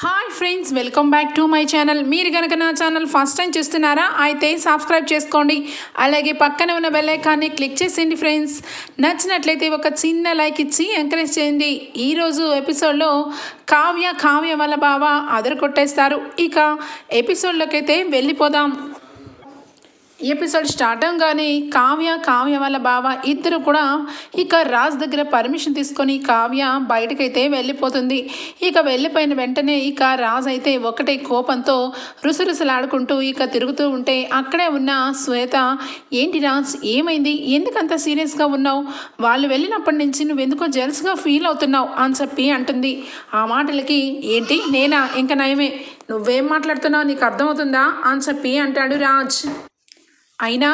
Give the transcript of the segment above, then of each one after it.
Hi friends welcome back to my channel మీరు కనుక నా ఛానల్ ఫస్ట్ టైం చూస్తున్నారా అయితే సబ్స్క్రైబ్ చేసుకోండి. అలాగే పక్కన ఉన్న బెల్లైకాన్ని క్లిక్ చేసేయండి ఫ్రెండ్స్ నచ్చినట్లయితే ఒక చిన్న లైక్ ఇచ్చి ఎంకరేజ్ చేయండి. ఈరోజు ఎపిసోడ్లో కావ్య కావ్య వల్ల బావ అదరు కొట్టేస్తారు ఇక ఎపిసోడ్లోకి అయితే వెళ్ళిపోదాం. ఎపిసోడ్ స్టార్ట్ అవగానే కావ్య కావ్య వాళ్ళ బావ ఇద్దరు కూడా ఇక రాజ్ దగ్గర పర్మిషన్ తీసుకొని కావ్య బయటకైతే వెళ్ళిపోతుంది. ఇక వెళ్ళిపోయిన వెంటనే ఇక రాజ్ అయితే ఒకటే కోపంతో రుసరుసలాడుకుంటూ ఇక తిరుగుతూ ఉంటే అక్కడే ఉన్న శ్వేత ఏంటి రాజ్ ఏమైంది? ఎందుకంత సీరియస్గా ఉన్నావు? వాళ్ళు వెళ్ళినప్పటి నుంచి నువ్వు ఎందుకో జెల్స్గా ఫీల్ అవుతున్నావు? అని చెప్పి అంటుంది. ఆ మాటలకి ఏంటి? నేనా? ఇంకా నయమే. నువ్వేం మాట్లాడుతున్నావు? నీకు అర్థమవుతుందా? అని చెప్పి అంటాడు రాజ్. అయినా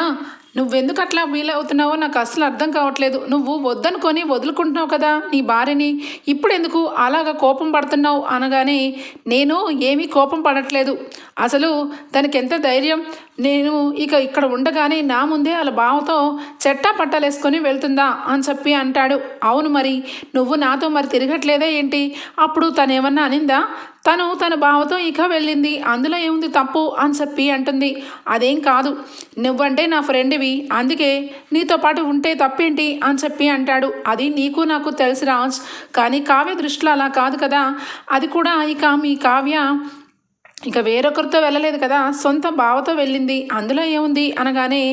నువ్వెందుకు అట్లా ఫీల్ అవుతున్నావో నాకు అసలు అర్థం కావట్లేదు. నువ్వు వద్దనుకొని వదులుకుంటున్నావు కదా నీ భార్యని. ఇప్పుడు ఎందుకు అలాగ కోపం పడుతున్నావు అనగానే నేను ఏమీ కోపం పడట్లేదు. అసలు తనకెంత ఎంత ధైర్యం? నేను ఇక ఇక్కడ ఉండగానే నా ముందే వాళ్ళ బావతో చెట్టా పట్టాలేసుకొని వెళ్తుందా అని చెప్పి అంటాడు. అవును మరి నువ్వు నాతో మరి తిరగట్లేదా ఏంటి? అప్పుడు తను ఏమన్నా అనిందా? తను తన బావతో ఇక వెళ్ళింది. అందులో ఏముంది తప్పు అని చెప్పి అంటుంది. అదేం కాదు నువ్వంటే నా ఫ్రెండ్వి అందుకే నీతో పాటు ఉంటే తప్పేంటి అని చెప్పి అంటాడు. అది నీకు నాకు తెలుసు రాజ్ కానీ కావ్య దృష్టిలో అలా కాదు కదా. అది కూడా ఇక మీ కావ్య ఇక వేరొకరితో వెళ్ళలేదు కదా సొంత బావతో వెళ్ళింది. అందులో ఏముంది? అనగానే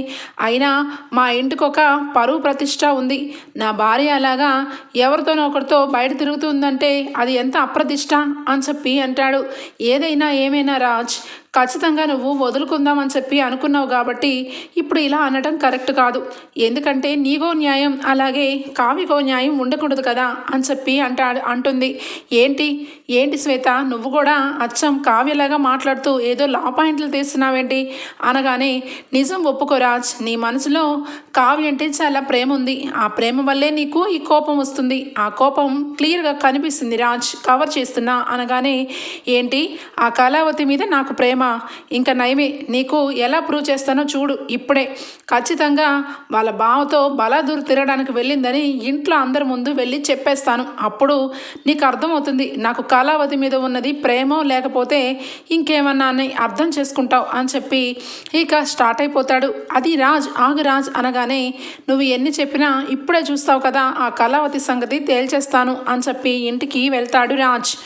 అయినా మా ఇంటికి ఒక పరువు ప్రతిష్ట ఉంది. నా భార్య అలాగా ఎవరితోనో ఒకరితో బయట తిరుగుతుందంటే అది ఎంత అప్రతిష్ట అని చెప్పి అంటాడు. ఏదైనా ఏమైనా రాజ్ ఖచ్చితంగా నువ్వు వదులుకుందామని చెప్పి అనుకున్నావు కాబట్టి ఇప్పుడు ఇలా అనడం కరెక్ట్ కాదు. ఎందుకంటే నీకో న్యాయం అలాగే కావ్యకో న్యాయం ఉండకూడదు కదా అని చెప్పి అంటా అంటుంది. ఏంటి? ఏంటి శ్వేత? నువ్వు కూడా అచ్చం కావ్యలాగా మాట్లాడుతూ ఏదో లా పాయింట్లు తీస్తున్నావేంటి? అనగానే నిజం ఒప్పుకోరాజ్ నీ మనసులో కావ్య అంటే చాలా ప్రేమ ఉంది. ఆ ప్రేమ వల్లే నీకు ఈ కోపం వస్తుంది. ఆ కోపం క్లియర్గా కనిపిస్తుంది రాజ్ కవర్ చేస్తున్నా అనగానే ఏంటి? ఆ కళావతి మీద నాకు ప్రేమ ఇంకా నయమే నీకు ఎలా ప్రూవ్ చేస్తానో చూడు. ఇప్పుడే. ఖచ్చితంగా వాళ్ళ బావతో బలాదూరు తిరగడానికి వెళ్ళిందని ఇంట్లో అందరి ముందు వెళ్ళి చెప్పేస్తాను. అప్పుడు నీకు అర్థమవుతుంది. నాకు కళావతి మీద ఉన్నది ప్రేమో లేకపోతే ఇంకేమన్నా అని అర్థం చేసుకుంటావు అని చెప్పి ఇక స్టార్ట్ అయిపోతాడు. అది రాజ్ ఆగు రాజ్ అనగానే నువ్వు ఎన్ని చెప్పినా ఇప్పుడే చూస్తావు కదా ఆ కళావతి సంగతి తేల్చేస్తాను అని చెప్పి ఇంటికి వెళ్తాడు రాజ్.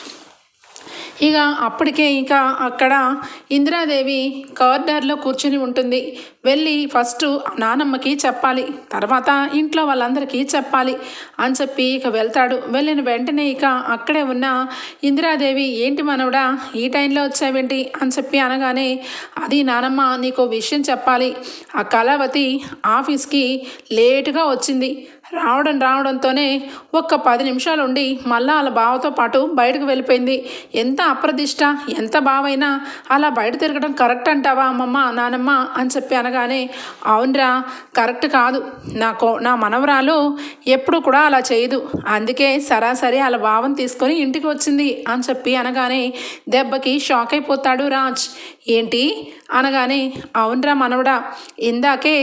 ఇక అప్పటికే ఇంకా అక్కడ ఇందిరాదేవి కార్నర్లో కూర్చుని ఉంటుంది. వెళ్ళి ఫస్ట్ నానమ్మకి చెప్పాలి. తర్వాత ఇంట్లో వాళ్ళందరికీ చెప్పాలి అని చెప్పి ఇక వెళ్తాడు. వెళ్ళిన వెంటనే ఇక అక్కడే ఉన్న ఇందిరాదేవి ఏంటి మనవడా ఈ టైంలో వచ్చావేంటి? అని చెప్పి అనగానే అది నానమ్మ నీకు విషయం చెప్పాలి. ఆ కళావతి ఆఫీస్కి లేటుగా వచ్చింది. రావడం రావడంతోనే ఒక్క పది నిమిషాలు ఉండి మళ్ళా వాళ్ళ బావతో పాటు బయటకు వెళ్ళిపోయింది. ఎంత అప్రదిష్ట ఎంత బావైనా అలా బయట తిరగడం కరెక్ట్ అంటావా అమ్మమ్మ నానమ్మ అని చెప్పి అనగానే అవునరా కరెక్ట్ కాదు. నా కో నా మనవరాలు ఎప్పుడు కూడా అలా చేయదు. అందుకే సరాసరి వాళ్ళ బావని తీసుకొని ఇంటికి వచ్చింది అని చెప్పి అనగానే దెబ్బకి షాక్ అయిపోతాడు రాజ్. ఏంటి? అనగానే అవునరా మనవడా ఇందాకే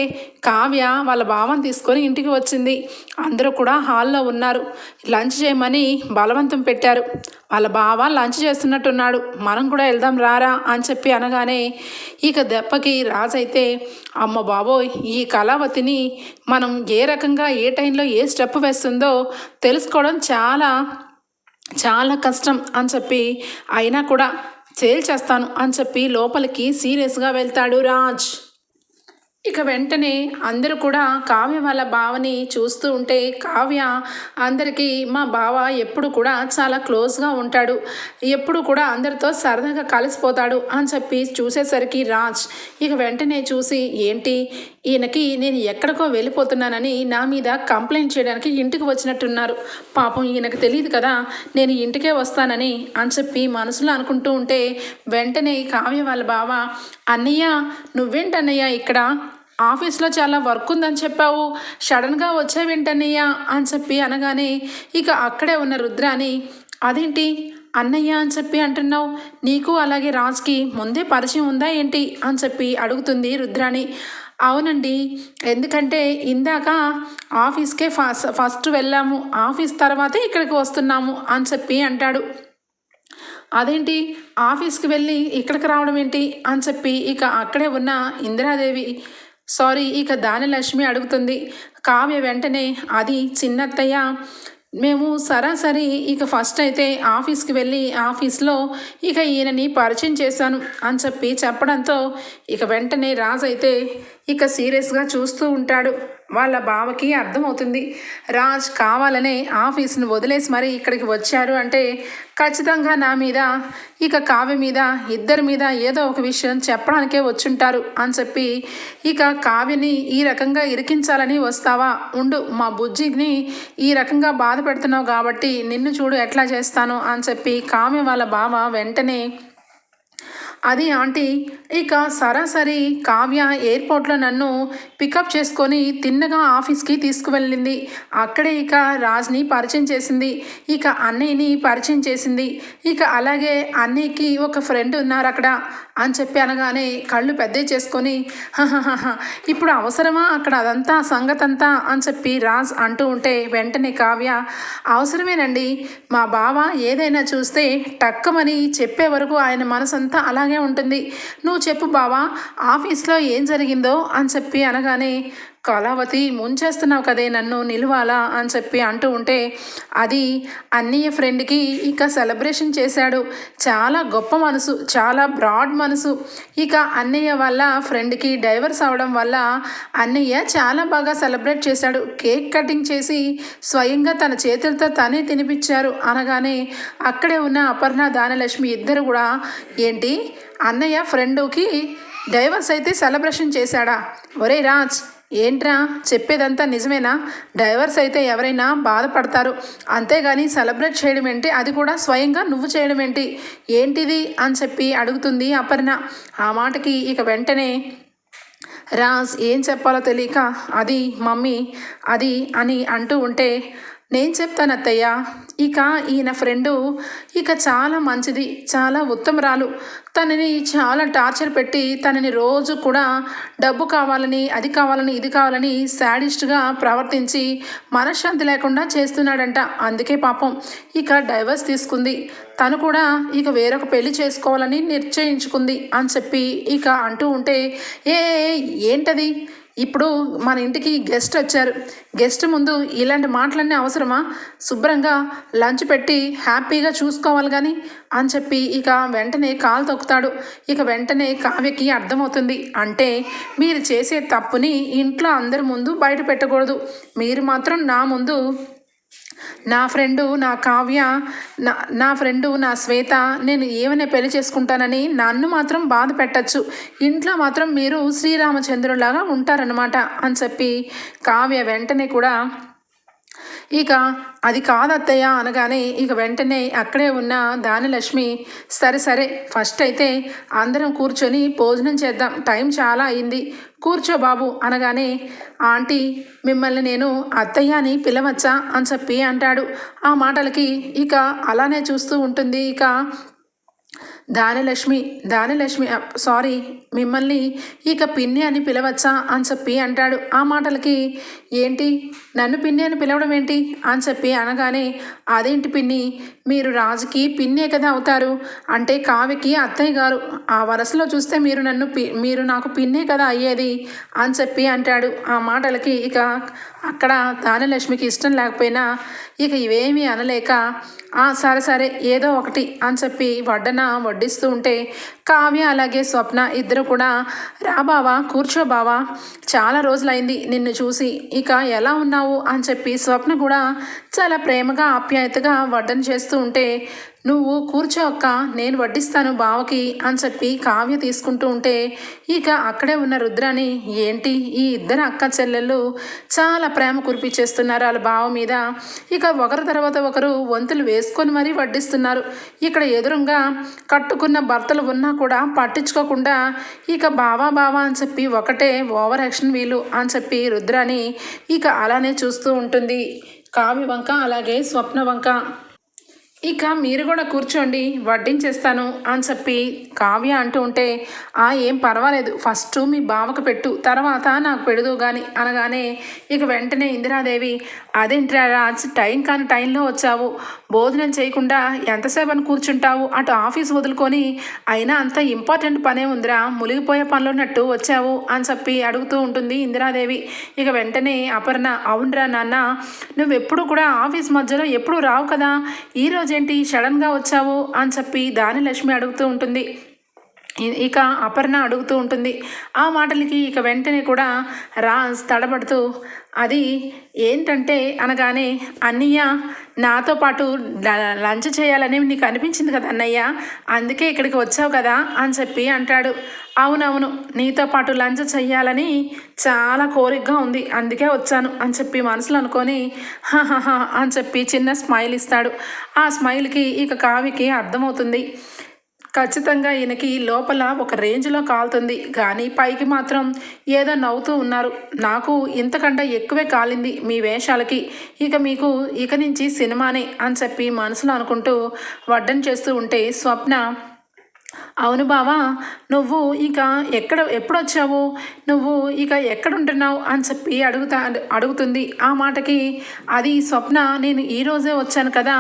కావ్య వాళ్ళ భావం తీసుకొని ఇంటికి వచ్చింది. అందరూ కూడా హాల్లో ఉన్నారు. లంచ్ చేయమని బలవంతం పెట్టారు. వాళ్ళ బావ లంచ్ చేస్తున్నట్టున్నాడు. మనం కూడా వెళ్దాం రారా అని చెప్పి అనగానే ఇక దెబ్బకి రాజైతే అమ్మ బాబోయ్ ఈ కళావతిని మనం ఏ రకంగా ఏ టైంలో ఏ స్టెప్ వేస్తుందో తెలుసుకోవడం చాలా చాలా కష్టం అని చెప్పి అయినా కూడా చేస్తాను అని చెప్పి లోపలికి సీరియస్గా వెళ్తాడు రాజ్. ఇక వెంటనే అందరూ కూడా కావ్య వాళ్ళ బావని చూస్తూ ఉంటే కావ్య అందరికీ మా బావ ఎప్పుడు కూడా చాలా క్లోజ్గా ఉంటాడు. ఎప్పుడు కూడా అందరితో సరదాగా కలిసిపోతాడు అని చెప్పి చూసేసరికి రాజ్ ఇక వెంటనే చూసి ఏంటి? ఈయనకి నేను ఎక్కడికో వెళ్ళిపోతున్నానని నా మీద కంప్లైంట్ చేయడానికి ఇంటికి వచ్చినట్టున్నారు. పాపం ఈయనకు తెలియదు కదా నేను ఇంటికే వస్తానని అని చెప్పి మనసులో అనుకుంటూ ఉంటే వెంటనే కావ్య వాళ్ళ బావ అన్నయ్య నువ్వేంటన్నయ్య ఇక్కడ? ఆఫీస్లో చాలా వర్క్ ఉందని చెప్పావు. సడన్గా వచ్చావేంటన్నయ్య? అని చెప్పి అనగానే ఇక అక్కడే ఉన్న రుద్రాని అదేంటి? అన్నయ్య అని చెప్పి అంటున్నావు? నీకు అలాగే రాజ్కి ముందే పరిచయం ఉందా ఏంటి? అని చెప్పి అడుగుతుంది రుద్రాణి అవునండి. ఎందుకంటే ఇందాక ఆఫీస్కే ఫస్ట్ ఫస్ట్ వెళ్ళాము. ఆఫీస్ తర్వాతే ఇక్కడికి వస్తున్నాము అని చెప్పి అంటాడు. అదేంటి? ఆఫీస్కి వెళ్ళి ఇక్కడికి రావడం ఏంటి అని చెప్పి ఇక అక్కడే ఉన్న ఇందిరాదేవి సారీ ఇక దానిలక్ష్మి అడుగుతుంది. కావ్య వెంటనే అది చిన్నత్తయ్య మేము సరాసరి ఇక ఫస్ట్ అయితే ఆఫీస్కి వెళ్ళి ఆఫీస్లో ఇక ఈయనని పరిచయం చేశాను అని చెప్పి చెప్పడంతో ఇక వెంటనే రాజు అయితే ఇక సీరియస్గా చూస్తూ ఉంటాడు. వాళ్ళ బావకి అర్థమవుతుంది. రాజ్ కావాలనే ఆఫీస్ను వదిలేసి మరి ఇక్కడికి వచ్చారు అంటే ఖచ్చితంగా నా మీద ఇక కావ్య మీద ఇద్దరి మీద ఏదో ఒక విషయం చెప్పడానికే వచ్చుంటారు అని చెప్పి ఇక కావ్యని ఈ రకంగా ఇరికించాలని వస్తావా? ఉండు మా బుజ్జిని ఈ రకంగా బాధ పెడుతున్నావు కాబట్టి నిన్ను చూడు ఎట్లా చేస్తాను అని చెప్పి కావ్య వాళ్ళ బావ వెంటనే అది ఆంటీ ఇక సరాసరి కావ్య ఎయిర్పోర్ట్లో నన్ను పికప్ చేసుకొని తిన్నగా ఆఫీస్కి తీసుకువెళ్ళింది. అక్కడే ఇక రాజ్ని పరిచయం చేసింది. ఇక అన్నయ్యని పరిచయం చేసింది. ఇక అలాగే అన్నయ్యకి ఒక ఫ్రెండ్ ఉన్నారు అక్కడ. అని చెప్పి అనగానే కళ్ళు పెద్ద చేసుకొని ఇప్పుడు అవసరమా అక్కడ అదంతా సంగతంతా? అని చెప్పి రాజ్ అంటూ ఉంటే వెంటనే కావ్య అవసరమేనండి. మా బావ ఏదైనా చూస్తే టక్కమని చెప్పే వరకు ఆయన మనసంతా అలాగే ఉంటుంది. నువ్వు చెప్పు బావా ఆఫీస్లో ఏం జరిగిందో? అని చెప్పి అనగానే కళావతి ముంచేస్తున్నావు కదే నన్ను నిలవాలా? అని చెప్పి అంటూ ఉంటే అది అన్నయ్య ఫ్రెండ్కి ఇక సెలబ్రేషన్ చేశాడు. చాలా గొప్ప మనసు చాలా బ్రాడ్ మనసు. ఇక అన్నయ్య వాళ్ళ ఫ్రెండ్కి డైవర్స్ అవడం వల్ల అన్నయ్య చాలా బాగా సెలబ్రేట్ చేశాడు. కేక్ కటింగ్ చేసి స్వయంగా తన చేతులతో తనే తినిపించారు. అనగానే అక్కడే ఉన్న అపర్ణ దానలక్ష్మి ఇద్దరు కూడా ఏంటి? అన్నయ్య ఫ్రెండుకి డైవర్స్ అయితే సెలబ్రేషన్ చేశాడా? ఒరే రాజ్ ఏంట్రా? చెప్పేదంతా నిజమేనా? డైవర్స్ అయితే ఎవరైనా బాధపడతారు. అంతేగాని సెలబ్రేట్ చేయడం ఏంటి అది కూడా స్వయంగా నువ్వు చేయడం ఏంటి ఏంటిది? అని చెప్పి అడుగుతుంది అపర్ణ. ఆ మాటకి ఇక వెంటనే రాజ్ ఏం చెప్పాలో తెలియక అది మమ్మీ అది అని అంటూ ఉంటే నేను చెప్తాను అత్తయ్య. ఇక ఈయన ఫ్రెండు ఇక చాలా మంచిది చాలా ఉత్తమరాలు. తనని చాలా టార్చర్ పెట్టి తనని రోజు కూడా డబ్బు కావాలని అది కావాలని ఇది కావాలని శాడిస్ట్గా ప్రవర్తించి మనశ్శాంతి లేకుండా చేస్తున్నాడంట. అందుకే పాపం ఇక డైవర్స్ తీసుకుంది. తను కూడా ఇక వేరొక పెళ్ళి చేసుకోవాలని నిశ్చయించుకుంది అని చెప్పి ఇక అంటూ ఉంటే ఏ ఏ, ఏంటది? ఇప్పుడు మన ఇంటికి గెస్ట్ వచ్చారు. గెస్ట్ ముందు ఇలాంటి మాటలన్నీ అవసరమా? శుభ్రంగా లంచ్ పెట్టి హ్యాపీగా చూసుకోవాలి కానీ అని చెప్పి ఇక వెంటనే కాలు తొక్కుతాడు. ఇక వెంటనే కావ్యకి అర్థమవుతుంది. అంటే మీరు చేసే తప్పుని ఇంట్లో అందరి ముందు బయట పెట్టకూడదు. మీరు మాత్రం నా ముందు నా ఫ్రెండు నా కావ్య నా నా ఫ్రెండు నా శ్వేత నేను ఏమైనా పెళ్ళి చేసుకుంటానని నన్ను మాత్రం బాధ పెట్టచ్చు. ఇంట్లో మాత్రం మీరు శ్రీరామచంద్రులాగా ఉంటారనమాట అని చెప్పి కావ్య వెంటనే కూడా ఇక అది కాదత్తయ్య అనగానే ఇక వెంటనే అక్కడే ఉన్న దానిలక్ష్మి సరే సరే ఫస్ట్ అయితే అందరం కూర్చొని భోజనం చేద్దాం టైం చాలా అయింది. కూర్చో బాబు అనగానే ఆంటీ మిమ్మల్ని నేను అత్తయ్య అని పిలవచ్చా అని చెప్పి అంటాడు. ఆ మాటలకి ఇక అలానే చూస్తూ ఉంటుంది ఇక దానిలక్ష్మి దానిలక్ష్మి సారీ మిమ్మల్ని ఇక పిన్ని అని పిలవచ్చా అని చెప్పి అంటాడు. ఆ మాటలకి ఏంటి? నన్ను పిన్ని అని పిలవడం ఏంటి? అని చెప్పి అనగానే అదేంటి పిన్ని? మీరు రాజుకి పిన్నే కదా అవుతారు. అంటే కావ్యకి అత్తయ్య గారు. ఆ వరసలో చూస్తే మీరు నన్ను పి మీరు నాకు పిన్నే కదా అయ్యేది? అని చెప్పి అంటాడు. ఆ మాటలకి ఇక అక్కడ దానలక్ష్మికి ఇష్టం లేకపోయినా ఇక ఇవేమీ అనలేక "ఆ, సరే సరే ఏదో ఒకటి అని చెప్పి వడ్డన వడ్డిస్తూ ఉంటే కావ్య అలాగే స్వప్న ఇద్దరు కూడా రా బావా కూర్చో బావా. చాలా రోజులైంది నిన్ను చూసి. ఇంకా ఎలా ఉన్నావు అని చెప్పి స్వప్న కూడా చాలా ప్రేమగా ఆప్యాయతగా వడ్డన చేస్తూ ఉంటే నువ్వు కూర్చో అక్క నేను వడ్డిస్తాను బావకి అని చెప్పి కావ్య తీసుకుంటూ ఉంటే ఇక అక్కడే ఉన్న రుద్రాని ఏంటి ఈ ఇద్దరు అక్క చెల్లెళ్ళు చాలా ప్రేమ కురిపించేస్తున్నారు వాళ్ళ బావ మీద. ఇక ఒకరి తర్వాత ఒకరు వంతులు వేసుకొని మరీ వడ్డిస్తున్నారు. ఇక్కడ ఎదురుగా కట్టుకున్న భర్తలు ఉన్నా కూడా పట్టించుకోకుండా ఇక బావా బావా అని చెప్పి ఒకటే ఓవర్ యాక్షన్ వీలు అని చెప్పి రుద్రాని ఇక అలానే చూస్తూ ఉంటుంది. కావ్య వంక అలాగే స్వప్న వంక. ఇక మీరు కూడా కూర్చోండి వడ్డించేస్తాను అని చెప్పి కావ్య అంటూ ఉంటే ఆ ఏం పర్వాలేదు. ఫస్ట్ మీ బావకు పెట్టు. తర్వాత నాకు పెడుదు కానీ అనగానే ఇక వెంటనే ఇందిరాదేవి అదేంట్రా రాజ్ టైం కాని టైంలో వచ్చావు. భోజనం చేయకుండా ఎంతసేపు అని కూర్చుంటావు? అటు ఆఫీస్ వదులుకొని అయినా అంత ఇంపార్టెంట్ పనే ఉందిరా. మునిగిపోయే పనులున్నట్టు ఉన్నట్టు వచ్చావు అని చెప్పి అడుగుతూ ఉంటుంది ఇందిరాదేవి. ఇక వెంటనే అపర్ణ అవునరా నాన్న. నువ్వెప్పుడు కూడా ఆఫీస్ మధ్యలో ఎప్పుడు రావు కదా? ఈ రోజేంటి? సడన్గా వచ్చావు? అని చెప్పి దాని లక్ష్మి అడుగుతూ ఉంటుంది. ఇక అపర్ణ అడుగుతూ ఉంటుంది. ఆ మాటలకి ఇక వెంటనే కూడా రాజ్ తడబడుతూ అది ఏంటంటే అనగానే అన్నయ్య నాతో పాటు లంచ్ చేయాలని నీకు అనిపించింది కదా అన్నయ్య? అందుకే ఇక్కడికి వచ్చావు కదా? అని చెప్పి అంటాడు. అవునవును నీతో పాటు లంచ్ చెయ్యాలని చాలా కోరికగా ఉంది. అందుకే వచ్చాను అని చెప్పి మనసులో అనుకొని "హహహ" అని చెప్పి చిన్న స్మైల్ ఇస్తాడు. ఆ స్మైల్కి ఇక కావికి అర్థమవుతుంది. ఖచ్చితంగా ఈయనకి లోపల ఒక రేంజ్లో కాలుతుంది. కానీ పైకి మాత్రం ఏదో నవ్వుతూ ఉన్నారు. నాకు ఇంతకంటే ఎక్కువే కాలింది మీ వేషాలకి. ఇక మీకు ఇక నుంచి సినిమానే అని చెప్పి మనసులో అనుకుంటూ వడ్డన చేస్తూ ఉంటే స్వప్న అవును బావా నువ్వు ఇక ఎక్కడ ఎప్పుడు వచ్చావు నువ్వు ఇక ఎక్కడ ఉంటున్నావు అని చెప్పి అడుగుతా అడుగుతుంది. ఆ మాటకి అది స్వప్న నేను ఈ రోజే వచ్చాను కదా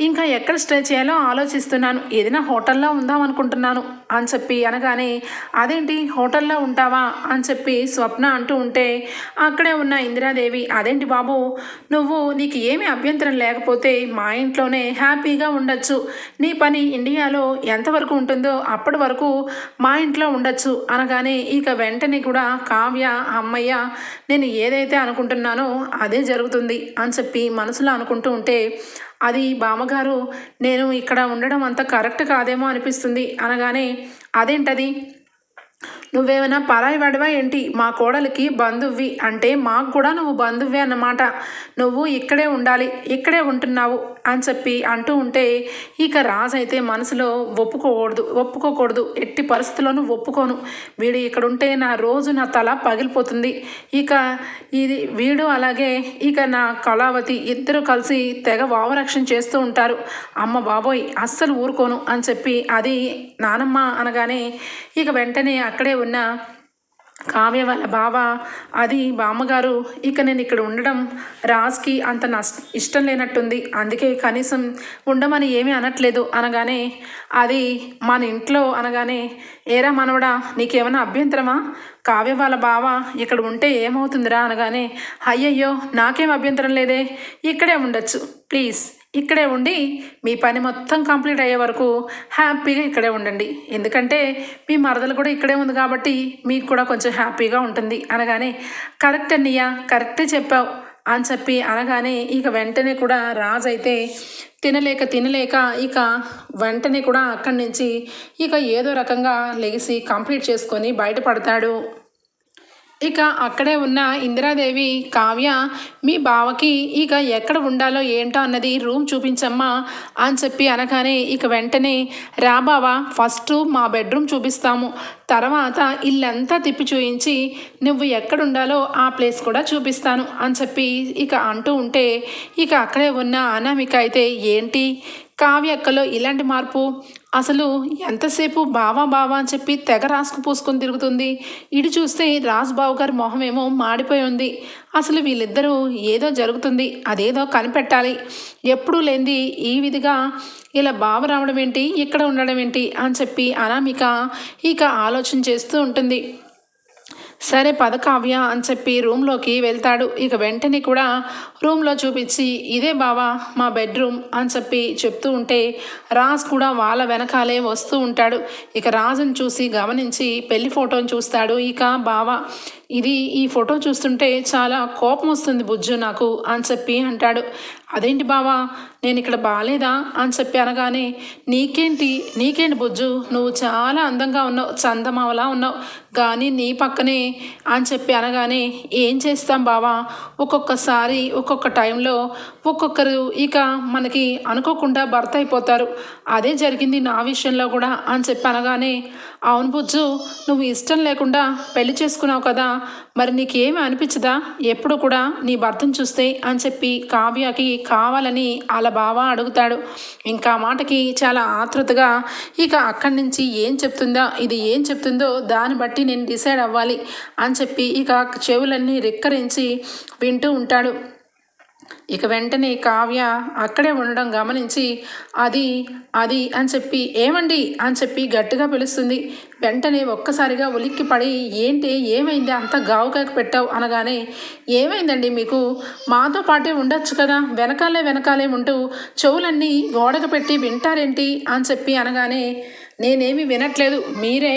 ఇంకా ఎక్కడ స్టే చేయాలో ఆలోచిస్తున్నాను. ఏదైనా హోటల్లో ఉందాం అనుకుంటున్నాను అని చెప్పి అనగానే అదేంటి హోటల్లో ఉంటావా? అని చెప్పి స్వప్న అంటూ ఉంటే అక్కడే ఉన్న ఇందిరాదేవి అదేంటి బాబు నువ్వు నీకు ఏమీ అభ్యంతరం లేకపోతే మా ఇంట్లోనే హ్యాపీగా ఉండొచ్చు. నీ పని ఇండియాలో ఎంతవరకు ఉంటుందో అప్పటి వరకు మా ఇంట్లో ఉండొచ్చు అనగానే ఇక వెంటనే కూడా కావ్య అమ్మయ్య నేను ఏదైతే అనుకుంటున్నానో అదే జరుగుతుంది అని చెప్పి మనసులో అనుకుంటూ ఉంటే అది బామ్మగారు నేను ఇక్కడ ఉండడం అంత కరెక్ట్ కాదేమో అనిపిస్తుంది అనగానే అదేంటది? నువ్వేమైనా పరాయి వాడివా ఏంటి? మా కోడలికి బంధువ్వి అంటే మాకు కూడా నువ్వు బంధువ్వే అన్నమాట. నువ్వు ఇక్కడే ఉండాలి ఇక్కడే ఉంటున్నావు అని చెప్పి అంటూ ఉంటే ఇక రాజు అయితే మనసులో ఒప్పుకోకూడదు ఒప్పుకోకూడదు. ఎట్టి పరిస్థితుల్లోనూ ఒప్పుకోను. వీడు ఇక్కడ ఉంటే నా రోజు నా తల పగిలిపోతుంది. ఇక ఇది వీడు అలాగే ఇక నా కళావతి ఇద్దరు కలిసి తెగ వావరక్షణ చేస్తూ ఉంటారు. అమ్మ బాబోయ్ అస్సలు ఊరుకోను అని చెప్పి అది నానమ్మ అనగానే ఇక వెంటనే అక్కడే ఉన్న కావ్య వాళ్ళ బావ అది బామ్మగారు ఇక నేను ఇక్కడ ఉండడం రాజ్కి అంత నష్ట ఇష్టం లేనట్టుంది. అందుకే కనీసం ఉండమని ఏమీ అనట్లేదు అనగానే అది మన ఇంట్లో అనగానే ఏరా మనవడా నీకేమైనా అభ్యంతరమా? కావ్య వాళ్ళ బావ ఇక్కడ ఉంటే ఏమవుతుందిరా? అనగానే అయ్యయ్యో నాకేం అభ్యంతరం లేదే? ఇక్కడే ఉండొచ్చు. ప్లీజ్. ఇక్కడే ఉండి మీ పని మొత్తం కంప్లీట్ అయ్యే వరకు హ్యాపీగా ఇక్కడే ఉండండి. ఎందుకంటే మీ మరదలు కూడా ఇక్కడే ఉంది కాబట్టి మీకు కూడా కొంచెం హ్యాపీగా ఉంటుంది. అనగానే కరెక్ట్ అన్నయ్యా కరెక్టే చెప్పావు అని చెప్పి అనగానే ఇక వెంటనే కూడా రాజు అయితే తినలేక తినలేక ఇక వెంటనే కూడా అక్కడి నుంచి ఇక ఏదో రకంగా లెగిసి కంప్లీట్ చేసుకొని బయటపడతాడు. ఇక అక్కడే ఉన్న ఇందిరాదేవి కావ్య మీ బావకి ఇక ఎక్కడ ఉండాలో ఏంటో అన్నది రూమ్ చూపించమ్మా అని చెప్పి అనగానే ఇక వెంటనే రా బావా ఫస్ట్ మా బెడ్రూమ్ చూపిస్తాము. తర్వాత ఇల్లంతా తిప్పి చూయించి నువ్వు ఎక్కడ ఉండాలో ఆ ప్లేస్ కూడా చూపిస్తాను అని చెప్పి ఇక అంటూ ఉంటే ఇక అక్కడే ఉన్న అనామిక అయితే ఏంటి? కావ్యక్కలో ఇలాంటి మార్పు? అసలు ఎంతసేపు బావా బావా అని చెప్పి తెగ రాసుకు పూసుకొని తిరుగుతుంది. ఇటు చూస్తే రాజుబాబు గారి మొహం ఏమో మాడిపోయి ఉంది. అసలు వీళ్ళిద్దరూ ఏదో జరుగుతుంది. అదేదో కనిపెట్టాలి. ఎప్పుడూ లేనిది ఈ విధిగా ఇలా బావ రావడం ఏంటి ఇక్కడ ఉండడం ఏంటి అని చెప్పి అనామిక ఇక ఆలోచన చేస్తూ ఉంటుంది. సరే పద కావ్య అని చెప్పి రూమ్లోకి వెళ్తాడు. ఇక వెంటనే కూడా రూమ్లో చూపించి ఇదే బావా మా బెడ్రూమ్ అని చెప్పి చెప్తూ ఉంటే రాజ్ కూడా వాళ్ళ వెనకాలే వస్తూ ఉంటాడు. ఇక రాజుని చూసి గమనించి పెళ్ళి ఫోటోని చూస్తాడు. ఇక బావ ఇది ఈ ఫోటో చూస్తుంటే చాలా కోపం వస్తుంది. బుజ్జు నాకు అని చెప్పి అంటాడు. అదేంటి బావా? నేను ఇక్కడ బాగాలేదా అని చెప్పి అనగానే నీకేంటి? నీకేంటి బుజ్జు? నువ్వు చాలా అందంగా ఉన్నావు. చందమావలా ఉన్నావు. కానీ నీ పక్కనే అని చెప్పి అనగానే ఏం చేస్తాం బావా? ఒక్కొక్కసారి ఒక్కొక్క టైంలో ఒక్కొక్కరు ఇక మనకి అనుకోకుండా భర్త అయిపోతారు. అదే జరిగింది నా విషయంలో కూడా అని చెప్పి అనగానే అవును బుజ్జు నువ్వు ఇష్టం లేకుండా పెళ్ళి చేసుకున్నావు కదా. మరి నీకేమి అనిపించదా? ఎప్పుడు కూడా నీ భర్తను చూస్తే అని చెప్పి కావ్యకి కావాలని వాళ్ళ బావ అడుగుతాడు. ఇంకా మాటకి చాలా ఆతృతగా ఇక అక్కడి నుంచి ఏం చెప్తుందా ఇది ఏం చెప్తుందో దాన్ని బట్టి నేను డిసైడ్ అవ్వాలి అని చెప్పి ఇక చెవులన్నీ రెక్కరించి వింటూ ఉంటాడు. ఇక వెంటనే కావ్య అక్కడే ఉండడం గమనించి అది అది అని చెప్పి ఏమండి అని చెప్పి గట్టిగా పిలుస్తుంది. వెంటనే ఒక్కసారిగా ఉలిక్కి పడి ఏంటి ఏమైంది అంత గావుకాక పెట్టావు అనగానే ఏమైందండి మీకు? మాతో పాటే ఉండొచ్చు కదా వెనకాలే వెనకాలే ఉంటూ చెవులన్నీ గోడకు పెట్టి వింటారేంటి అని చెప్పి అనగానే నేనేమి వినట్లేదు మీరే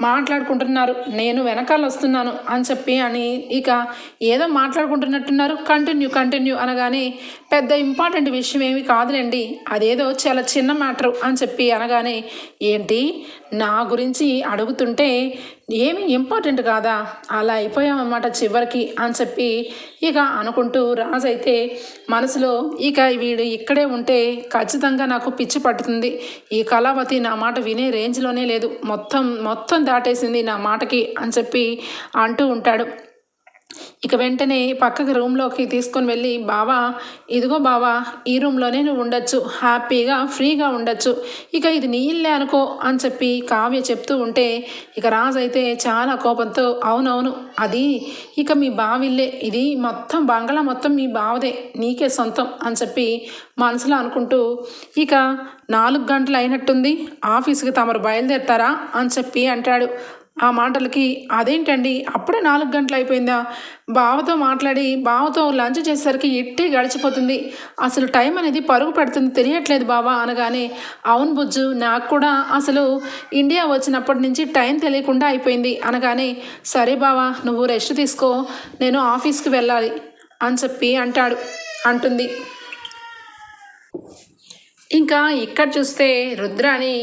మాట్లాడుకుంటున్నారు. నేను వెనకాల వస్తున్నాను అని చెప్పి అని ఇక ఏదో మాట్లాడుకుంటున్నట్టున్నారు. కంటిన్యూ కంటిన్యూ అనగానే పెద్ద ఇంపార్టెంట్ విషయం ఏమి కాదులేండి. అదేదో చాలా చిన్న మ్యాటర్ అని చెప్పి అనగానే ఏంటి? నా గురించి అడుగుతుంటే ఏమి ఇంపార్టెంట్ కాదా? అలా అయిపోయామన్నమాట చివరికి అని చెప్పి ఇక అనుకుంటూ రాజు అయితే మనసులో ఇక వీడు ఇక్కడే ఉంటే ఖచ్చితంగా నాకు పిచ్చి పట్టుతుంది. ఈ కళావతి నా మాట వినే రేంజ్లోనే లేదు. మొత్తం మొత్తం దాటేసింది నా మాటకి అని చెప్పి అంటూ ఉంటాడు. ఇక వెంటనే పక్కకి రూమ్లోకి తీసుకొని వెళ్ళి బావా ఇదిగో బావా ఈ రూమ్లోనే నువ్వు ఉండొచ్చు హ్యాపీగా ఫ్రీగా ఉండొచ్చు. ఇక ఇది నీ ఇల్లే అనుకో అని చెప్పి కావ్య చెప్తూ ఉంటే ఇక రాజు అయితే చాలా కోపంతో అవునవును అది ఇక మీ బావిల్లే ఇది మొత్తం బంగ్లా మొత్తం మీ బావదే నీకే సొంతం అని చెప్పి మనసులో అనుకుంటూ ఇక నాలుగు గంటలు అయినట్టుంది ఆఫీస్కి తమరు బయలుదేరుతారా? అని చెప్పి అంటాడు. ఆ మాటలకి అదేంటండి? అప్పుడే నాలుగు గంటలు అయిపోయిందా? బావతో మాట్లాడి బావతో లంచ్ చేసేసరికి ఇట్టే గడిచిపోతుంది. అసలు టైం అనేది పరుగు పెడుతుంది తెలియట్లేదు బావా అనగానే అవును బుజ్జు నాకు కూడా అసలు ఇండియా వచ్చినప్పటి నుంచి టైం తెలియకుండా అయిపోయింది అనగానే సరే బావా నువ్వు రెస్ట్ తీసుకో నేను ఆఫీస్కి వెళ్ళాలి అని చెప్పి అంటాడు అంటుంది. ఇంకా ఇక్కడ చూస్తే రుద్రాని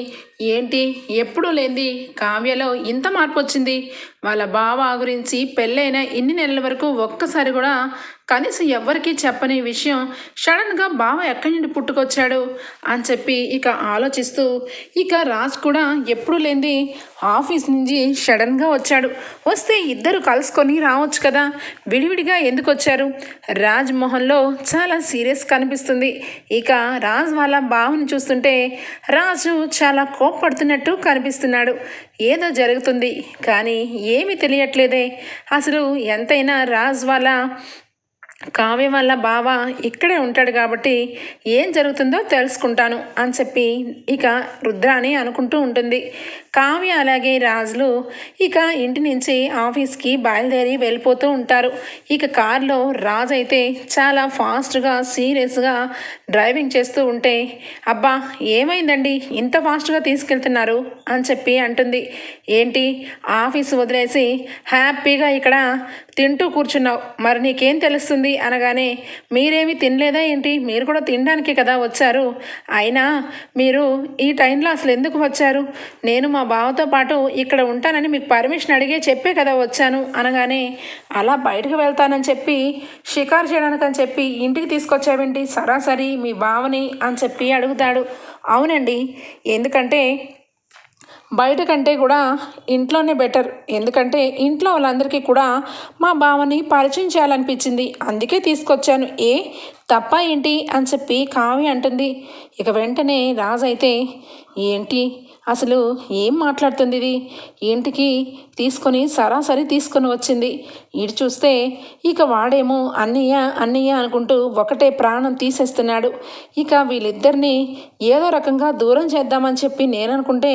ఏంటి? ఎప్పుడూ లేనిది కావ్యలో ఇంత మార్పు వచ్చింది వాళ్ళ బావ గురించి పెళ్ళైన ఇన్ని నెలల వరకు ఒక్కసారి కూడా కనీసం ఎవ్వరికీ చెప్పని విషయం సడన్గా బావ ఎక్కడి నుండి పుట్టుకొచ్చాడు? అని చెప్పి ఇక ఆలోచిస్తూ ఇక రాజ్ కూడా ఎప్పుడు లేనిది ఆఫీస్ నుంచి సడన్గా వచ్చాడు. వస్తే ఇద్దరు కలుసుకొని రావచ్చు కదా? విడివిడిగా ఎందుకు వచ్చారు రాజ్ మొహన్లో చాలా సీరియస్ కనిపిస్తుంది. ఇక రాజ్ వాళ్ళ బావని చూస్తుంటే రాజు చాలా కోప్పడుతున్నట్టు కనిపిస్తున్నాడు. ఏదో జరుగుతుంది కానీ ఏమీ తెలియట్లేదే. అసలు ఎంతైనా రాజ్ వాళ్ళ కావ్య వల్ల బావ ఇక్కడే ఉంటాడు కాబట్టి ఏం జరుగుతుందో తెలుసుకుంటాను అని చెప్పి ఇక రుద్రాని అనుకుంటూ ఉంటుంది. కావ్య అలాగే రాజులు ఇక ఇంటి నుంచి ఆఫీస్కి బయలుదేరి వెళ్ళిపోతూ ఉంటారు. ఇక కారులో రాజు అయితే చాలా ఫాస్ట్గా సీరియస్గా డ్రైవింగ్ చేస్తూ ఉంటే అబ్బా ఏమైందండి? ఇంత ఫాస్ట్గా తీసుకెళ్తున్నారు? అని చెప్పి అంటుంది. ఏంటి? ఆఫీస్ వదిలేసి హ్యాపీగా ఇక్కడ తింటూ కూర్చున్నావు. మరి నీకేం తెలుస్తుంది? అనగానే మీరేమి తినలేదా ఏంటి? మీరు కూడా తినడానికి కదా వచ్చారు. అయినా మీరు ఈ టైంలో అసలు ఎందుకు వచ్చారు? నేను మా బావతో పాటు ఇక్కడ ఉంటానని మీకు పర్మిషన్ అడిగే చెప్పే కదా వచ్చాను అనగానే అలా బయటకు వెళ్తానని చెప్పి షికారు చేయడానికి అని చెప్పి ఇంటికి తీసుకొచ్చావేంటి? సరాసరి మీ బావని అని చెప్పి అడుగుతాడు. అవునండి ఎందుకంటే బయట కంటే కూడా ఇంట్లోనే బెటర్. ఎందుకంటే ఇంట్లో వాళ్ళందరికీ కూడా మా బావని పరిచయం చేయాలనిపించింది. అందుకే తీసుకొచ్చాను. ఏ? తప్ప ఏంటి? అని చెప్పి కావ్య అంటుంది. ఇక వెంటనే రాజు అయితే ఏంటి? అసలు ఏం మాట్లాడుతుంది ఇది ఇంటికి తీసుకొని సరాసరి తీసుకొని వచ్చింది. ఇటు చూస్తే ఇక వాడేమో అన్నయ్య అన్నయ్య అనుకుంటూ ఒకటే ప్రాణం తీసేస్తున్నాడు. ఇక వీళ్ళిద్దరిని ఏదో రకంగా దూరం చేద్దామని చెప్పి నేను అనుకుంటే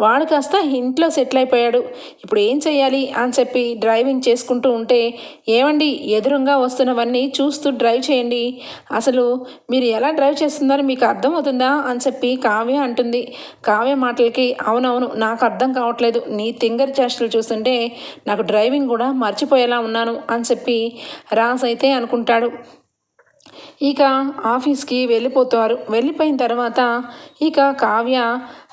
వాడు కాస్త ఇంట్లో సెటిల్ అయిపోయాడు. ఇప్పుడు ఏం చేయాలి అని చెప్పి డ్రైవింగ్ చేసుకుంటూ ఉంటే ఏమండి ఎదురుగా వస్తున్నవన్నీ చూస్తూ డ్రైవ్ చేయండి. అసలు మీరు ఎలా డ్రైవ్ చేస్తున్నారో మీకు అర్థమవుతుందా అని చెప్పి కావ్య అంటుంది. కావ్య మాటలకి అవునవును నాకు అర్థం కావట్లేదు. నీ తింగరి చేష్టలు చూస్తుంటే నాకు డ్రైవింగ్ కూడా మర్చిపోయేలా ఉన్నాను అని చెప్పి రాస్ అయితే అనుకుంటాడు. ఇక ఆఫీస్కి వెళ్ళిపోతారు. వెళ్ళిపోయిన తర్వాత ఇక కావ్య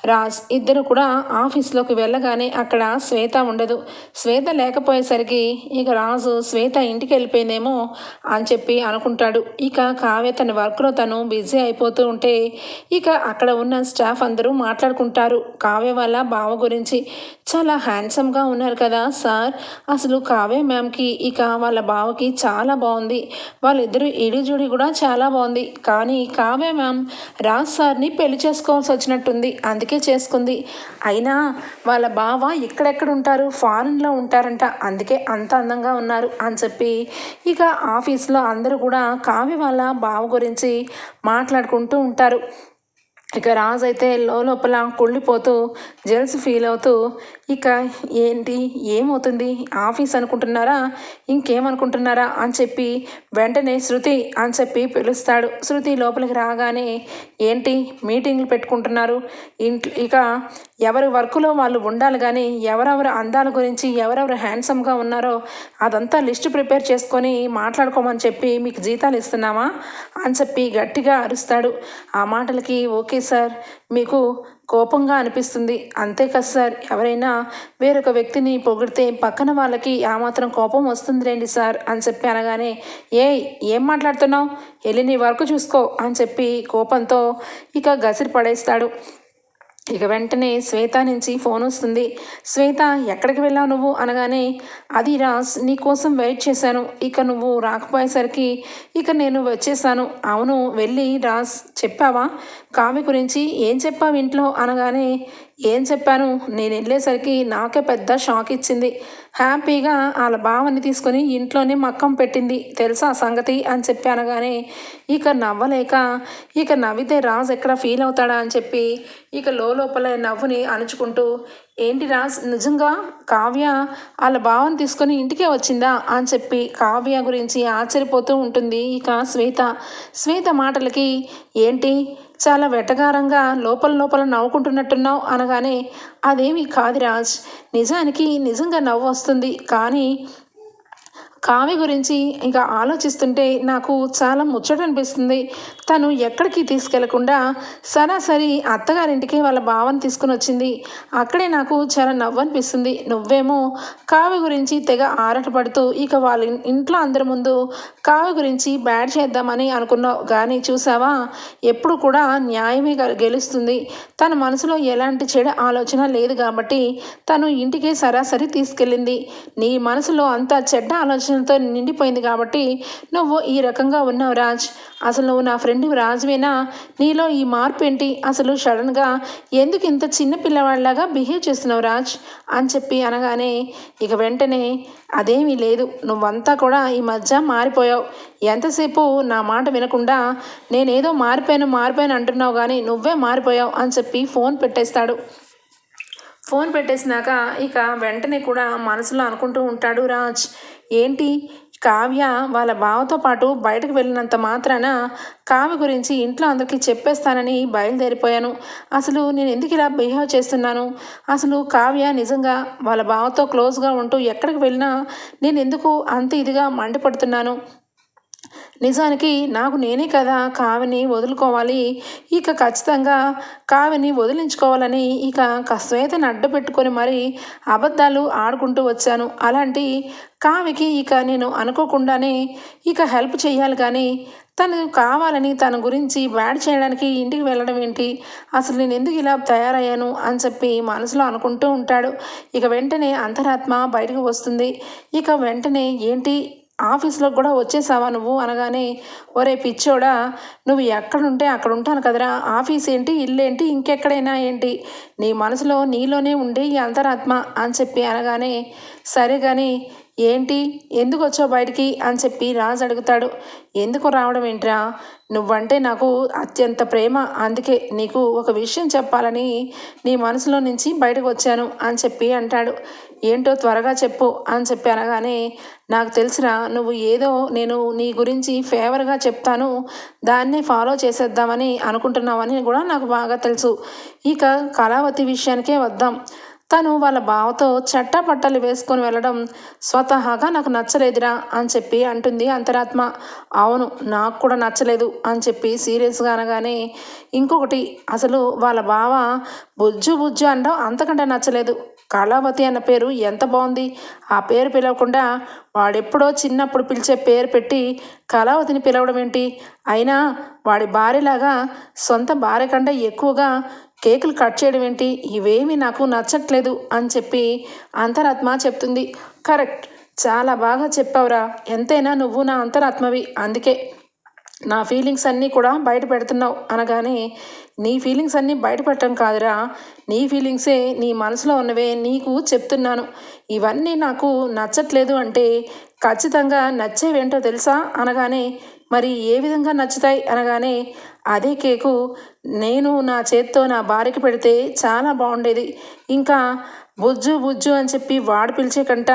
రాజ్ ఇద్దరు కూడా ఆఫీస్లోకి వెళ్ళగానే అక్కడ శ్వేత ఉండదు. శ్వేత లేకపోయేసరికి ఇక రాజు శ్వేత ఇంటికి వెళ్ళిపోయిందేమో అని చెప్పి అనుకుంటాడు. ఇక కావ్య తన వర్క్లో తను బిజీ అయిపోతూ ఉంటే ఇక అక్కడ ఉన్న స్టాఫ్ అందరూ మాట్లాడుకుంటారు. కావ్య వాళ్ళ బావ గురించి. చాలా హ్యాండ్సమ్గా ఉన్నారు కదా సార్. అసలు కావ్య మ్యామ్కి ఇక వాళ్ళ బావకి చాలా బాగుంది వాళ్ళిద్దరూ ఇడిజుడి కూడా చాలా బాగుంది కానీ కావ్య మ్యామ్ రాజ్ సార్ని పెళ్ళి చేసుకోవాల్సి వచ్చినట్టుంది. అందుకే చేసుకుంది. అయినా వాళ్ళ బావ ఎక్కడెక్కడ ఉంటారు? ఫారెన్లో ఉంటారంట. అందుకే అంత అందంగా ఉన్నారు అని చెప్పి ఇక ఆఫీస్లో అందరూ కూడా కావ్య వాళ్ళ బావ గురించి మాట్లాడుకుంటూ ఉంటారు. ఇక రాజు అయితే లోపల కుళ్ళిపోతూ జెల్స్ ఫీల్ అవుతూ ఇక ఏంటి? ఏమవుతుంది? ఆఫీస్ అనుకుంటున్నారా? ఇంకేమనుకుంటున్నారా? అని చెప్పి వెంటనే శృతి అని చెప్పి పిలుస్తాడు. శృతి లోపలికి రాగానే ఏంటి? మీటింగ్లు పెట్టుకుంటున్నారు. ఇంట్లో ఇక ఎవరి వర్క్లో వాళ్ళు ఉండాలి కానీ ఎవరెవరు అందాల గురించి ఎవరెవరు హ్యాండ్సమ్గా ఉన్నారో అదంతా లిస్ట్ ప్రిపేర్ చేసుకొని మాట్లాడుకోమని చెప్పి మీకు జీతాలు ఇస్తున్నామా? అని చెప్పి గట్టిగా అరుస్తాడు. ఆ మాటలకి ఓకే సార్. మీకు కోపంగా అనిపిస్తుంది. అంతే కదా సార్. ఎవరైనా వేరొక వ్యక్తిని పొగిడితే పక్కన వాళ్ళకి ఆ మాత్రం కోపం వస్తుందిలేండి సార్ అని చెప్పి అనగానే ఏ ఏం మాట్లాడుతున్నావు? వెళ్ళి నీ వర్క్ చూసుకో అని చెప్పి కోపంతో ఇక గసిరి పడేస్తాడు. ఇక వెంటనే శ్వేత నుంచి ఫోన్ వస్తుంది. శ్వేత ఎక్కడికి వెళ్ళావు నువ్వు? అనగానే అది రాజ్ నీకోసం వెయిట్ చేశాను. ఇక నువ్వు రాకపోయేసరికి ఇక నేను వచ్చేసాను. అవును వెళ్ళి రాజ్ చెప్పావా? కావ్య గురించి ఏం చెప్పావు ఇంట్లో? అనగానే ఏం చెప్పాను? నేను వెళ్ళేసరికి నాకే పెద్ద షాక్ ఇచ్చింది. హ్యాపీగా వాళ్ళ బావని తీసుకొని ఇంట్లోనే మక్కం పెట్టింది. తెలుసా సంగతి? అని చెప్పాను అనగానే ఇక నవ్వలేక ఇక నవ్వితే రాజ్ ఎక్కడ ఫీల్ అవుతాడా అని చెప్పి ఇక లోపల నవ్వుని అణుచుకుంటూ ఏంటి రాజ్ నిజంగా కావ్య వాళ్ళ భావం తీసుకొని ఇంటికే వచ్చిందా? అని చెప్పి కావ్య గురించి ఆశ్చర్యపోతూ ఉంటుంది. ఇక శ్వేత శ్వేత మాటలకి ఏంటి? చాలా వెటగారంగా లోపల లోపల నవ్వుకుంటున్నట్టున్నావు అనగానే అదేమీ కాదు రాజ్. నిజానికి నిజంగా నవ్వు వస్తుంది. కానీ కావ్య గురించి ఇంకా ఆలోచిస్తుంటే నాకు చాలా ముచ్చట అనిపిస్తుంది. తను ఎక్కడికి తీసుకెళ్ళకుండా సరాసరి అత్తగారింటికి వాళ్ళ బావని తీసుకుని వచ్చింది. అక్కడే నాకు చాలా నవ్వు అనిపిస్తుంది. నువ్వేమో కావ్య గురించి తెగ ఆరాటపడుతూ ఇక వాళ్ళ ఇంట్లో అందరి ముందు కావ్య గురించి బ్యాడ్ చేద్దామని అనుకున్నావు. కానీ చూసావా? ఎప్పుడు కూడా న్యాయమే గెలుస్తుంది. తన మనసులో ఎలాంటి చెడు ఆలోచన లేదు కాబట్టి తను ఇంటికే సరాసరి తీసుకెళ్ళింది. నీ మనసులో అంత చెడ్డ ఆలోచన ఆలోచనలతో నిండిపోయింది కాబట్టి నువ్వు ఈ రకంగా ఉన్నావు రాజ్. అసలు నువ్వు నా ఫ్రెండ్ రాజువేనా? నీలో ఈ మార్పు ఏంటి? అసలు సడన్గా ఎందుకు ఇంత చిన్న పిల్లవాడిలాగా బిహేవ్ చేస్తున్నావు రాజ్? అని చెప్పి అనగానే ఇక వెంటనే అదేమీ లేదు. నువ్వంతా కూడా ఈ మధ్య మారిపోయావు. ఎంతసేపు నా మాట వినకుండా నేనేదో మారిపోయాను మారిపోయాను అంటున్నావు కానీ నువ్వే మారిపోయావు అని చెప్పి ఫోన్ పెట్టేస్తాడు. ఫోన్ పెట్టేసినాక ఇక వెంటనే కూడా మనసులో అనుకుంటూ ఉంటాడు రాజ్. ఏంటి? కావ్య వాళ్ళ బావతో పాటు బయటకు వెళ్ళినంత మాత్రాన కావ్య గురించి ఇంట్లో అందరికీ చెప్పేస్తానని బయలుదేరిపోయాను. అసలు నేను ఎందుకు ఇలా బిహేవ్ చేస్తున్నాను? అసలు కావ్య నిజంగా వాళ్ళ బావతో క్లోజ్గా ఉంటూ ఎక్కడికి వెళ్ళినా నేను ఎందుకు అంత ఇదిగా మండిపడుతున్నాను? నిజానికి నాకు నేనే కదా కావిని వదులుకోవాలి. ఇక ఖచ్చితంగా కావిని వదిలించుకోవాలని ఇక శ్వేతను అడ్డు పెట్టుకొని మరి అబద్ధాలు ఆడుకుంటూ వచ్చాను. అలాంటి కావికి ఇక నేను అనుకోకుండానే ఇక హెల్ప్ చేయాలి కానీ తను కావాలని తన గురించి బ్యాడ్ చేయడానికి ఇంటికి వెళ్ళడం ఏంటి? అసలు నేను ఎందుకు ఇలా తయారయ్యాను అని చెప్పి మనసులో అనుకుంటూ ఉంటాడు. ఇక వెంటనే అంతరాత్మ బయటకు వస్తుంది. ఇక వెంటనే ఏంటి? ఆఫీస్లో కూడా వచ్చేసావా నువ్వు? అనగానే ఒరే పిచ్చోడా నువ్వు ఎక్కడుంటే అక్కడ ఉంటాను కదరా. ఆఫీస్ ఏంటి ఇల్లు ఏంటి ఇంకెక్కడైనా ఏంటి? నీ మనసులో నీలోనే ఉండే ఈ అంతరాత్మ అని చెప్పి అనగానే సరే కానీ ఏంటి? ఎందుకు వచ్చావు బయటికి? అని చెప్పి రాజు అడుగుతాడు. ఎందుకు రావడం ఏంట్రా? నువ్వంటే నాకు అత్యంత ప్రేమ. అందుకే నీకు ఒక విషయం చెప్పాలని నీ మనసులో నుంచి బయటకు వచ్చాను అని చెప్పి అంటాడు. ఏంటో త్వరగా చెప్పు అని చెప్పి అనగానే నాకు తెలుసురా నువ్వు ఏదో నేను నీ గురించి ఫేవర్గా చెప్తాను. దాన్నే ఫాలో చేసేద్దామని అనుకుంటున్నావని కూడా నాకు బాగా తెలుసు. ఇక కళావతి విషయానికే వద్దాం. తను వాళ్ళ బావతో చట్టపట్టలు వేసుకొని వెళ్ళడం స్వతహాగా నాకు నచ్చలేదురా అని చెప్పి అంటుంది అంతరాత్మ. అవును నాకు కూడా నచ్చలేదు అని చెప్పి సీరియస్గా అనగానే ఇంకొకటి అసలు వాళ్ళ బావ బుజ్జు బుజ్జు అనడం అంతకంటే నచ్చలేదు. కళావతి అన్న పేరు ఎంత బాగుంది. ఆ పేరు పిలవకుండా వాడెప్పుడో చిన్నప్పుడు పిలిచే పేరు పెట్టి కళావతిని పిలవడం ఏంటి? అయినా వాడి భార్యలాగా సొంత భార్య కంటే ఎక్కువగా కేకులు కట్ చేయడం ఏంటి? ఇవేమీ నాకు నచ్చట్లేదు అని చెప్పి అంతరాత్మ చెప్తుంది. కరెక్ట్. చాలా బాగా చెప్పావురా. ఎంతైనా నువ్వు నా అంతరాత్మవి. అందుకే నా ఫీలింగ్స్ అన్నీ కూడా బయట పెడుతున్నావు అనగానే నీ ఫీలింగ్స్ అన్నీ బయట పెట్టడం కాదురా. నీ ఫీలింగ్సే నీ మనసులో ఉన్నవే నీకు చెప్తున్నాను. ఇవన్నీ నాకు నచ్చట్లేదు అంటే ఖచ్చితంగా నచ్చేవేంటో తెలుసా? అనగానే మరి ఏ విధంగా నచ్చుతాయి? అనగానే అదే కేకు నేను నా చేత్తో నా భార్యకి పెడితే చాలా బాగుండేది. ఇంకా బుజ్జు బుజ్జు అని చెప్పి వాడు పిలిచే కంట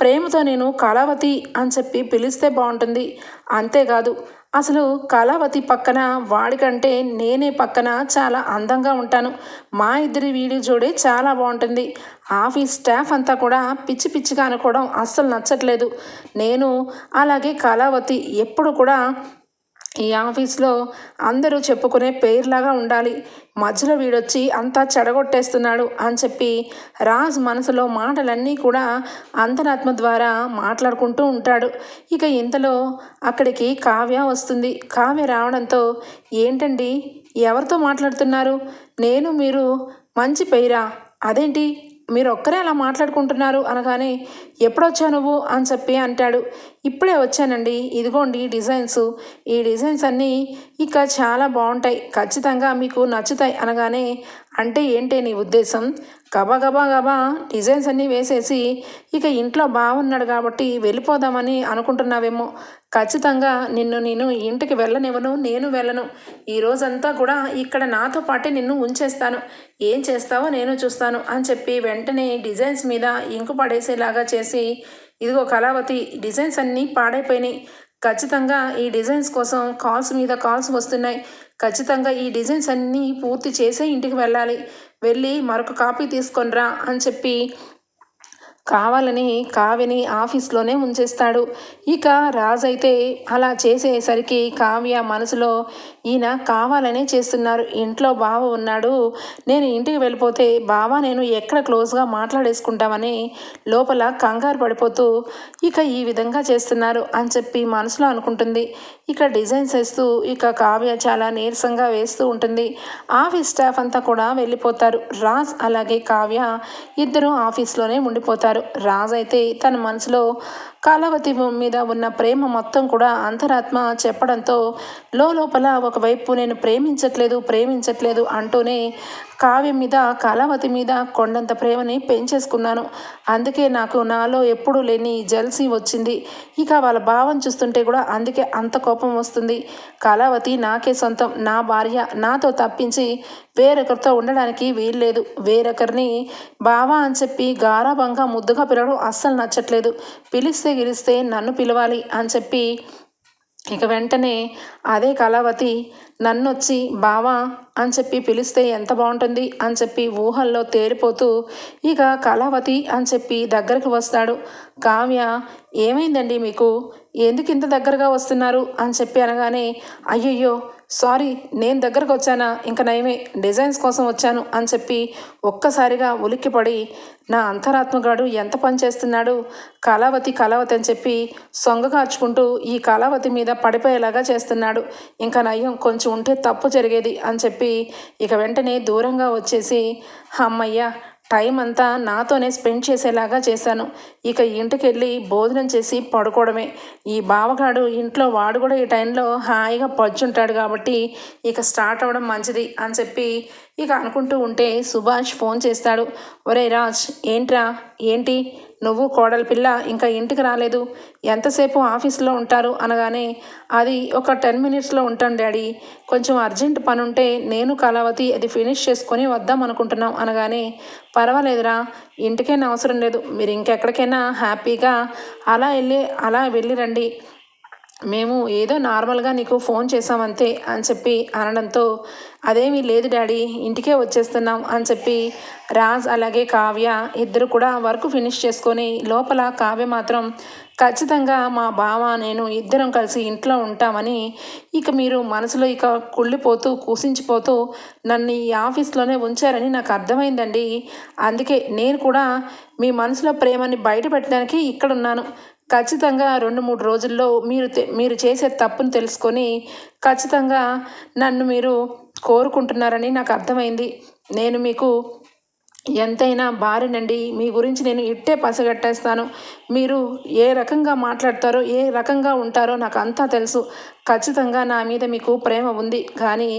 ప్రేమతో నేను కళావతి అని చెప్పి పిలిస్తే బాగుంటుంది. అంతేకాదు అసలు కళావతి పక్కన వాడికంటే నేనే పక్కన చాలా అందంగా ఉంటాను. మా ఇద్దరి వీడియో జోడే చాలా బాగుంటుంది. ఆఫీస్ స్టాఫ్ అంతా కూడా పిచ్చి పిచ్చిగా అనుకోవడం అస్సలు నచ్చట్లేదు. నేను అలాగే కళావతి ఎప్పుడు కూడా ఈ ఆఫీస్లో అందరూ చెప్పుకునే పేర్లాగా ఉండాలి. మధ్యలో వీడొచ్చి అంతా చెడగొట్టేస్తున్నాడు అని చెప్పి రాజ్ మనసులో మాటలన్నీ కూడా అంతరాత్మ ద్వారా మాట్లాడుకుంటూ ఉంటాడు. ఇక ఇంతలో అక్కడికి కావ్య వస్తుంది. కావ్య రావడంతో ఏంటండి? ఎవరితో మాట్లాడుతున్నారు? నేను మీరు మంచి పేరా? అదేంటి? మీరు ఒక్కరే అలా మాట్లాడుకుంటున్నారు అనగానే ఎప్పుడొచ్చా నువ్వు? అని చెప్పి అంటాడు. ఇప్పుడే వచ్చానండి. ఇదిగోండి డిజైన్స్. ఈ డిజైన్స్ అన్నీ ఇక చాలా బాగుంటాయి ఖచ్చితంగా మీకు నచ్చుతాయి. అనగానే అంటే ఏంటి నీ ఉద్దేశం? గబా గబా గబా డిజైన్స్ అన్నీ వేసేసి ఇక ఇంట్లో బాగున్నాడు కాబట్టి వెళ్ళిపోదామని అనుకుంటున్నావేమో. ఖచ్చితంగా నిన్ను నేను ఇంటికి వెళ్ళనివ్వను నేను వెళ్ళను. ఈ రోజంతా కూడా ఇక్కడ నాతో పాటే నిన్ను ఉంచేస్తాను. ఏం చేస్తావో నేను చూస్తాను అని చెప్పి వెంటనే డిజైన్స్ మీద ఇంకు పడేసేలాగా చేసి ఇదిగో కళావతి డిజైన్స్ అన్నీ పాడైపోయినాయి. ఖచ్చితంగా ఈ డిజైన్స్ కోసం కాల్స్ మీద కాల్స్ వస్తున్నాయి. ఖచ్చితంగా ఈ డిజైన్స్ అన్నీ పూర్తి చేసే ఇంటికి వెళ్ళాలి. వెళ్ళి మరొక కాపీ తీసుకొనిరా అని చెప్పి కావాలని కావ్యని ఆఫీస్లోనే ఉంచేస్తాడు. ఇక రాజైతే అలా చేసేసరికి కావ్య మనసులో ఈయన కావాలనే చేస్తున్నారు. ఇంట్లో బావ ఉన్నాడు. నేను ఇంటికి వెళ్ళిపోతే బావ నేను ఎక్కడ క్లోజ్గా మాట్లాడేసుకుంటామని లోపల కంగారు పడిపోతూ ఇక ఈ విధంగా చేస్తున్నారు అని చెప్పి మనసులో అనుకుంటుంది. ఇక డిజైన్స్ వేస్తూ ఇక కావ్య చాలా నీరసంగా వేస్తూ ఉంటుంది. ఆఫీస్ స్టాఫ్ అంతా కూడా వెళ్ళిపోతారు. రాజ్ అలాగే కావ్య ఇద్దరు ఆఫీస్లోనే ఉండిపోతారు. రాజ్ అయితే తన మనసులో కాలవతి మీద ఉన్న ప్రేమ మొత్తం కూడా అంతరాత్మ చెప్పడంతో లోపల ఒకవైపు నేను ప్రేమించట్లేదు ప్రేమించట్లేదు అంటూనే కావ్యం మీద కళావతి మీద కొండంత ప్రేమని పెంచేసుకున్నాను. అందుకే నాకు నాలో ఎప్పుడూ లేని జెల్సీ వచ్చింది. ఇక వాళ్ళ భావం చూస్తుంటే కూడా అందుకే అంత కోపం వస్తుంది. కళావతి నాకే సొంతం నా భార్య నాతో తప్పించి వేరొకరితో ఉండడానికి వీల్లేదు. వేరొకరిని బావా అని చెప్పి గారాభంగా ముద్దుగా పిలవడం అస్సలు నచ్చట్లేదు. పిలిస్తే గిలిస్తే నన్ను పిలవాలి అని చెప్పి ఇక వెంటనే అదే కళావతి నన్ను వచ్చి బావా అని చెప్పి పిలిస్తే ఎంత బాగుంటుంది అని చెప్పి ఊహల్లో తేలిపోతూ ఇక కళావతి అని చెప్పి దగ్గరకు వస్తాడు. కావ్య ఏమైందండి మీకు? ఎందుకు ఇంత దగ్గరగా వస్తున్నారు? అని చెప్పి అనగానే అయ్యయ్యో సారీ నేను దగ్గరకు వచ్చానా? ఇంకా నయమే డిజైన్స్ కోసం వచ్చాను అని చెప్పి ఒక్కసారిగా ఉలిక్కిపడి నా అంతరాత్మగాడు ఎంత పని చేస్తున్నాడు? కళావతి కళావతి అని చెప్పి సొంగ కార్చుకుంటూ ఈ కళావతి మీద పడిపోయేలాగా చేస్తున్నాడు. ఇంకా నయం కొంచెం ఉంటే తప్పు జరిగేది అని చెప్పి ఇక వెంటనే దూరంగా వచ్చేసి అమ్మయ్య టైం అంతా నాతోనే స్పెండ్ చేసేలాగా చేశాను. ఇక ఇంటికి వెళ్ళి భోజనం చేసి పడుకోవడమే. ఈ బావగాడు ఇంట్లో వాడు కూడా ఈ టైంలో హాయిగా పచ్చుంటాడు కాబట్టి ఇక స్టార్ట్ అవ్వడం మంచిది అని చెప్పి ఇక అనుకుంటూ ఉంటే సుభాష్ ఫోన్ చేస్తాడు. ఒరే రాజ్ ఏంట్రా? ఏంటి? నువ్వు కోడలి పిల్ల ఇంకా ఇంటికి రాలేదు. ఎంతసేపు ఆఫీస్లో ఉంటారు? అనగానే అది ఒక టెన్ మినిట్స్లో ఉంటాను డాడీ. కొంచెం అర్జెంట్ పని ఉంటే నేను కళావతి అది ఫినిష్ చేసుకొని వద్దాం అనుకుంటున్నాం. అనగానే పర్వాలేదురా ఇంటికైనా అవసరం లేదు. మీరు ఇంకెక్కడికైనా హ్యాపీగా అలా వెళ్ళి అలా వెళ్ళి రండి. మేము ఏదో నార్మల్గా నీకు ఫోన్ చేసామంతే అని చెప్పి అనడంతో అదేమీ లేదు డాడీ ఇంటికే వచ్చేస్తున్నాం అని చెప్పి రాజ్ అలాగే కావ్య ఇద్దరు కూడా వర్క్ ఫినిష్ చేసుకొని లోపల కావ్య మాత్రం ఖచ్చితంగా మా బావ నేను ఇద్దరం కలిసి ఇంట్లో ఉంటామని ఇక మీరు మనసులో ఇక కుళ్ళిపోతూ కూసించిపోతూ నన్ను ఈ ఆఫీస్లోనే ఉంచారని నాకు అర్థమైందండి. అందుకే నేను కూడా మీ మనసులో ప్రేమని బయట పెట్టడానికి ఇక్కడ ఉన్నాను ఖచ్చితంగా రెండు మూడు రోజుల్లో మీరు మీరు చేసే తప్పును తెలుసుకొని ఖచ్చితంగా నన్ను మీరు కోరుకుంటున్నారని నాకు అర్థమైంది. నేను మీకు ఎంతైనా భార్యనండి మీ గురించి నేను ఇట్టే పసగట్టేస్తాను. మీరు ఏ రకంగా మాట్లాడతారో ఏ రకంగా ఉంటారో నాకు అంతా తెలుసు. ఖచ్చితంగా నా మీద మీకు ప్రేమ ఉంది. కానీ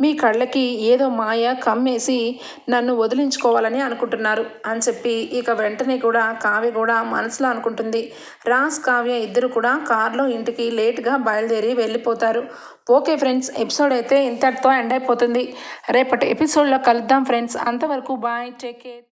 మీ కళ్ళకి ఏదో మాయ కమ్మేసి నన్ను వదిలించుకోవాలని అనుకుంటున్నారు అని చెప్పి ఇక వెంటనే కూడా కావ్య కూడా మనసులో అనుకుంటుంది. రాజ్ కావ్య ఇద్దరు కూడా కారులో ఇంటికి లేట్గా బయలుదేరి వెళ్ళిపోతారు. ఓకే ఫ్రెండ్స్ ఎపిసోడ్ అయితే ఇంతటితో ఎండ్ అయిపోతుంది. రేపటి ఎపిసోడ్లో కలుద్దాం ఫ్రెండ్స్. అంతవరకు బాయ్ టేక్ కేర్.